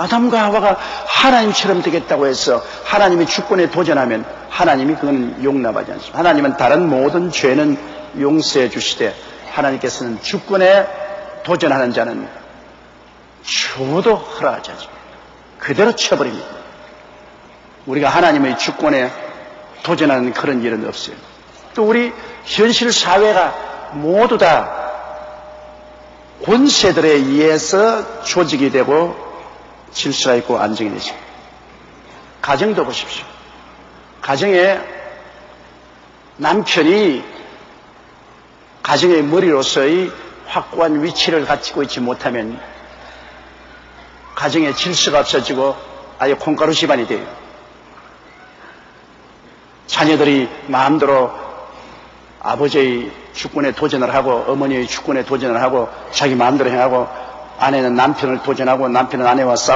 아담과 하와가 하나님처럼 되겠다고 해서 하나님의 주권에 도전하면 하나님이 그건 용납하지 않습니다. 하나님은 다른 모든 죄는 용서해 주시되 하나님께서는 주권에 도전하는 자는 주도 허락하지 않습니다. 그대로 쳐버립니다. 우리가 하나님의 주권에 도전하는 그런 일은 없어요. 또 우리 현실 사회가 모두 다 권세들에 의해서 조직이 되고 질서가 있고 안정이 되죠. 가정도 보십시오. 가정에 남편이 가정의 머리로서의 확고한 위치를 갖추고 있지 못하면 가정의 질서가 없어지고 아예 콩가루 집안이 돼요. 자녀들이 마음대로 아버지의 주권에 도전을 하고 어머니의 주권에 도전을 하고 자기 마음대로 행하고 아내는 남편을 도전하고 남편은 아내와 싸우고